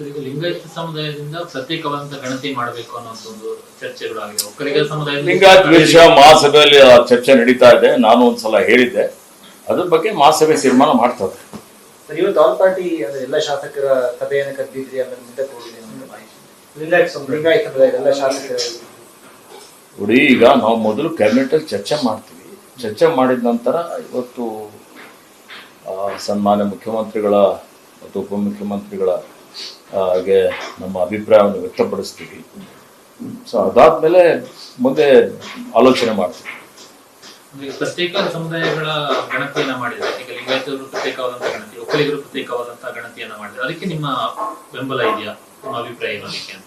Sir, ಈಗ ಲಿಂಗಾಯತ ಸಮುದಾಯದಿಂದ ಪ್ರತ್ಯೇಕವಾದಂತ ಗಣತಿ ಮಾಡಬೇಕು ಅನ್ನೋಂಥ ಒಂದು ಚರ್ಚೆಗಳಾಗಿದೆ ಒಕ್ಕಲಿಗ ಸಮುದಾಯ ಲಿಂಗಾಯತ ವಿಷಯ ಮಹಾಸಭೆಯಲ್ಲಿ ಆ ಚರ್ಚೆ ನಡೀತಾ ಇದೆ. ನಾನು ಒಂದ್ಸಲ ಹೇಳಿದ್ದೆ. ಅದ್ರ ಬಗ್ಗೆ ಮಹಾಸಭೆ ತೀರ್ಮಾನ ಮಾಡ್ತದೆ. ಸರ್ ಇವತ್ತು ಆಲ್ ಪಾರ್ಟಿ ಅಂದ್ರೆ ಎಲ್ಲ ಶಾಸಕರ ಸಭೆಯನ್ನು ಕರೆದಿದ್ರಿ ಅಂದ್ರೆ ಮುಂದಕ್ಕೆ ಹೋಗಿದೆ ಲಿಂಗಾಯತ ಸಮುದಾಯದ ಎಲ್ಲ ಶಾಸಕರ ನೋಡಿ ಈಗ ನಾವು ಮೊದಲು ಕ್ಯಾಬಿನೆಟ್ ಅಲ್ಲಿ ಚರ್ಚೆ ಮಾಡ್ತೀವಿ. ಚರ್ಚೆ ಮಾಡಿದ ನಂತರ ಇವತ್ತು ಆ, ಸನ್ಮಾನ್ಯ ಮುಖ್ಯಮಂತ್ರಿಗಳ ಮತ್ತು ಉಪಮುಖ್ಯಮಂತ್ರಿಗಳ ಆ, ಗೆ ನಮ್ಮ ಅಭಿಪ್ರಾಯವನ್ನು ವ್ಯಕ್ತಪಡಿಸ್ತೀವಿ. ಸೊ ಅದಾದ್ಮೇಲೆ ಮುಂದೆ ಆಲೋಚನೆ ಮಾಡ್ತೀವಿ. ಪ್ರತ್ಯೇಕ ಸಮುದಾಯಗಳ ಗಣತಿಯನ್ನ ಮಾಡಿದ್ರೆ ಈಗ ಲಿಂಗಾಯತರು ಪ್ರತ್ಯೇಕವಾದಂತಹ ಗಣತಿ ಒಕ್ಕಲಿಗರು ಪ್ರತ್ಯೇಕವಾದಂತಹ ಗಣತಿಯನ್ನ ಮಾಡಿದ್ರೆ ಅದಕ್ಕೆ ನಿಮ್ಮ ಬೆಂಬಲ ಇದೆಯಾ? ನಿಮ್ಮ ಅಭಿಪ್ರಾಯ ಅದಕ್ಕೆ ಅಂತ?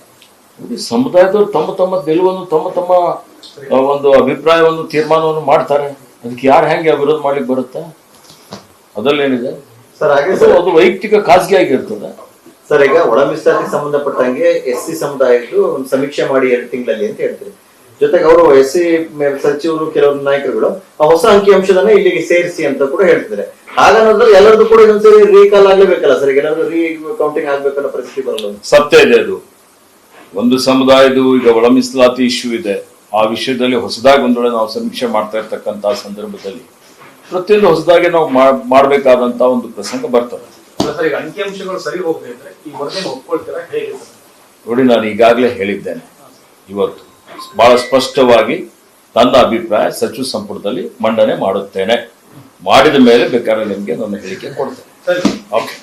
ನೋಡಿ ಸಮುದಾಯದವರು ತಮ್ಮ ತಮ್ಮ ಗೆಲುವನ್ನು ತಮ್ಮ ತಮ್ಮ ಆ, ಒಂದು ಅಭಿಪ್ರಾಯವನ್ನು ತೀರ್ಮಾನವನ್ನು ಮಾಡ್ತಾರೆ. ಅದಕ್ಕೆ ಯಾರು ಹೆಂಗೆ ವಿರೋಧ ಮಾಡ್ಲಿಕ್ಕೆ ಬರುತ್ತೆ? ಅದರಲ್ಲೇನಿದೆ ಹಾಗೆ ಸರ್. ಅದು ವೈಯಕ್ತಿಕ ಖಾಸಗಿ ಆಗಿರ್ತದೆ. ಸರ್, ಈಗ ಒಳ ಮೀಸಲಾತಿಗೆ ಸಂಬಂಧಪಟ್ಟಂಗೆ ಎಸ್ ಸಿ ಸಮುದಾಯದ್ದು ಒಂದು ಸಮೀಕ್ಷೆ ಮಾಡಿ ಎರಡು ತಿಂಗಳಲ್ಲಿ ಅಂತ ಹೇಳ್ತಾರೆ ಜೊತೆಗೆ ಅವರು ಎಸ್ ಸಿ ಸಚಿವರು ಕೆಲವೊಂದು ನಾಯಕರುಗಳು ಆ ಹೊಸ ಅಂಕಿಅಂಶದನ್ನ ಇಲ್ಲಿಗೆ ಸೇರಿಸಿ ಅಂತ ಕೂಡ ಹೇಳ್ತಿದ್ದಾರೆ. ಹಾಗನ್ನೋದ್ರಲ್ಲಿ ಎಲ್ಲರದ್ದು ಕೂಡ ಇನ್ನೊಂದ್ಸರಿ ರೀಕಾಲ್ ಆಗ್ಲೇಬೇಕಲ್ಲ ಸರ್? ಏನಾದ್ರೂ ರೀ ಕೌಂಟಿಂಗ್ ಆಗ್ಬೇಕನ್ನೋ ಪರಿಸ್ಥಿತಿ ಬರಲ್ಲ ಸತ್ಯ ಇದೆ ಅದು. ಒಂದು ಸಮುದಾಯದು ಈಗ ಒಳ ಮೀಸಲಾತಿ ಇಶ್ಯೂ ಇದೆ. ಆ ವಿಷಯದಲ್ಲಿ ಹೊಸದಾಗಿ ಒಂದೊಳೆ ನಾವು ಸಮೀಕ್ಷೆ ಮಾಡ್ತಾ ಇರ್ತಕ್ಕಂಥ ಸಂದರ್ಭದಲ್ಲಿ ಪ್ರತಿಯೊಂದು ಹೊಸದಾಗಿ ನಾವು ಮಾಡ್- ಮಾಡ್ಬೇಕಾದಂತ ಒಂದು ಪ್ರಸಂಗ ಬರ್ತದೆ. ಸರ್ ಈಗ ಅಂಕಿಅಂಶಗಳು ಸರಿ ಹೋಗದೆ ಈ ವರದಿನ ಒಪ್ಕೊಳ್ತೀರಾ? ಹೇಗೆ ನೋಡಿ ನಾನು ಈಗಾಗಲೇ ಹೇಳಿದ್ದೇನೆ. ಇವತ್ತು ಬಹಳ ಸ್ಪಷ್ಟವಾಗಿ ನನ್ನ ಅಭಿಪ್ರಾಯ ಸಚಿವ ಸಂಪುಟದಲ್ಲಿ ಮಂಡನೆ ಮಾಡುತ್ತೇನೆ. ಮಾಡಿದ ಮೇಲೆ ಬೇಕಾದ್ರೆ ನಿಮಗೆ ನನ್ನ ಹೇಳಿಕೆ ಕೊಡ್ತೇನೆ. ಸರಿ. ಓಕೆ.